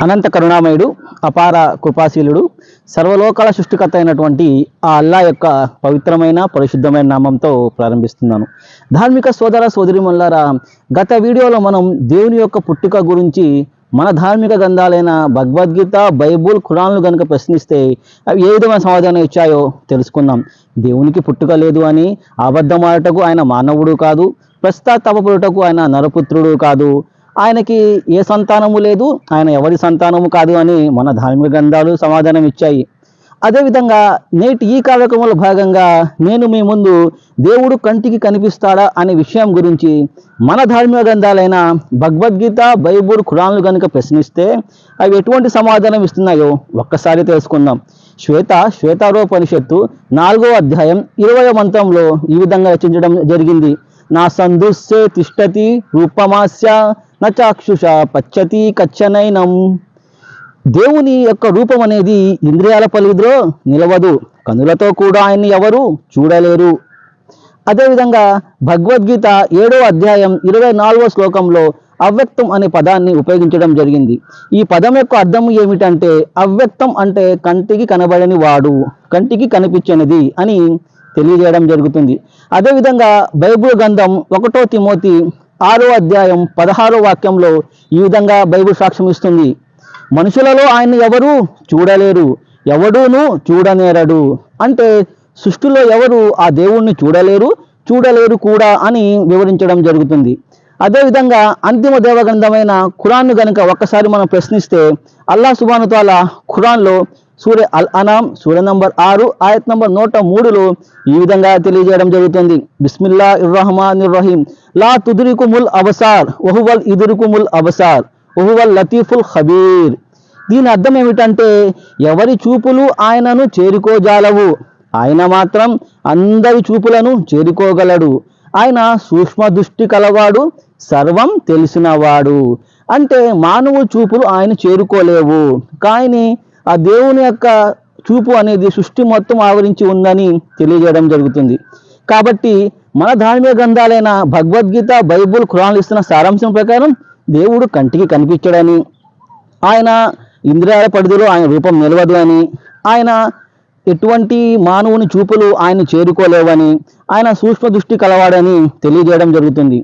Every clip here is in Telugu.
అనంత కరుణామయుడు అపార కృపాశీలుడు సర్వలోకాల సృష్టికర్త అయినటువంటి ఆ అల్లా యొక్క పవిత్రమైన పరిశుద్ధమైన నామంతో ప్రారంభిస్తున్నాను. ధార్మిక సోదర సోదరిమల్లారా గత వీడియోలో మనం దేవుని యొక్క పుట్టుక గురించి మన ధార్మిక గ్రంథాలైన భగవద్గీత బైబుల్ ఖురాన్లు కనుక ప్రశ్నిస్తే అవి ఏ విధమైన సమాధానం ఇచ్చాయో తెలుసుకున్నాం దేవునికి పుట్టుక లేదు అని అబద్ధమాడటకు ఆయన మానవుడు కాదు ప్రస్తాతపడుటకు ఆయన నరపుత్రుడు కాదు ఆయనకి ఏ సంతానము లేదు ఆయన ఎవరి సంతానము కాదు అని మన ధార్మిక గ్రంథాలు సమాధానం ఇచ్చాయి. అదేవిధంగా నేటి ఈ కార్యక్రమంలో భాగంగా నేను మీ ముందు దేవుడు కంటికి కనిపిస్తాడా అనే విషయం గురించి మన ధార్మిక గ్రంథాలైన భగవద్గీత బైబుల్ ఖురాన్లు కనుక ప్రశ్నిస్తే అవి ఎటువంటి సమాధానం ఇస్తున్నాయో ఒక్కసారి తెలుసుకుందాం. శ్వేత శ్వేతారోపనిషత్తు నాలుగో అధ్యాయం ఇరవై మంత్రంలో ఈ విధంగా రచించడం జరిగింది. నా సందుస్సే తిష్టతి రూపమాస్య నచాక్షుష పచ్చతి కచ్చనైనం. దేవుని యొక్క రూపం అనేది ఇంద్రియాల పరిధిలో నిలవదు. కనులతో కూడా ఆయన్ని ఎవరు చూడలేరు. అదేవిధంగా భగవద్గీత ఏడో అధ్యాయం ఇరవై నాలుగో శ్లోకంలో అవ్యక్తం అనే పదాన్ని ఉపయోగించడం జరిగింది. ఈ పదం యొక్క అర్థం ఏమిటంటే అవ్యక్తం అంటే కంటికి కనబడని వాడు కంటికి కనిపించనిది అని తెలియజేయడం జరుగుతుంది. అదేవిధంగా బైబుల్ గ్రంథం ఒకటో తిమోతి ఆరో అధ్యాయం పదహారో వాక్యంలో ఈ విధంగా బైబిల్ సాక్ష్యం ఇస్తుంది. మనుషులలో ఆయన్ని ఎవరూ చూడలేరు ఎవడూను చూడనేరడు అంటే సృష్టిలో ఎవరు ఆ దేవుణ్ణి చూడలేరు చూడలేరు కూడా అని వివరించడం జరుగుతుంది. అదేవిధంగా అంతిమ దేవగ్రంథమైన ఖురాన్ను గనుక ఒక్కసారి మనం ప్రశ్నిస్తే అల్లా సుబాను తాలా ఖురాన్లో సూర్య అల్ అనాం సూర్య నంబర్ ఆరు ఆయత్ నంబర్ నూట మూడులో ఈ విధంగా తెలియజేయడం జరుగుతుంది. బిస్మిల్లా ఇర్రహమాన్ ఇర్రహీం లా తుదురికుముల్ అబసార్ ఒహువల్ ఇదురుకుముల్ అబసార్ ఒహువల్ లతీఫుల్ ఖబీర్. దీని అర్థం ఏమిటంటే ఎవరి చూపులు ఆయనను చేరుకోజాలవు ఆయన మాత్రం అందరి చూపులను చేరుకోగలడు. ఆయన సూక్ష్మ దృష్టి కలవాడు సర్వం తెలిసినవాడు. అంటే మానవుల చూపులు ఆయన చేరుకోలేవు. కానీ ఆ దేవుని యొక్క చూపు అనేది సృష్టి మొత్తం ఆవరించి ఉందని తెలియజేయడం జరుగుతుంది. కాబట్టి మన ధార్మిక గ్రంథాలైన భగవద్గీత బైబుల్ ఖురాన్లు ఇస్తున్న సారాంశం ప్రకారం దేవుడు కంటికి కనిపించడని ఆయన ఇంద్రియాల పరిధిలో ఆయన రూపం నిలవదు అని ఆయన ఎటువంటి మానవుని చూపులు ఆయన చేరుకోలేవని ఆయన సూక్ష్మ దృష్టి కలవాడని తెలియజేయడం జరుగుతుంది.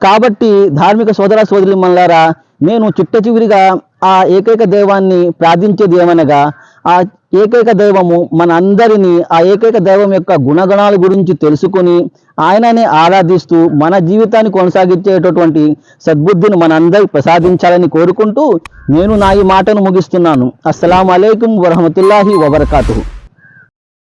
కాబట్టి ధార్మిక సోదర సోదరి మల్లారా నేను చిట్ట చివరిగా ఆ ఏకైక దైవాన్ని ప్రార్థించేది ఏమనగా ఆ ఏకైక దైవము మన అందరినీ ఆ ఏకైక దైవం యొక్క గుణగణాల గురించి తెలుసుకొని ఆయననే ఆరాధిస్తూ మన జీవితాన్ని కొనసాగించేటటువంటి సద్బుద్ధిని మనందరికి ప్రసాదించాలని కోరుకుంటూ నేను నా ఈ మాటను ముగిస్తున్నాను. అస్సలం అయికం వరహమతుల్లాహి వబర్కాతు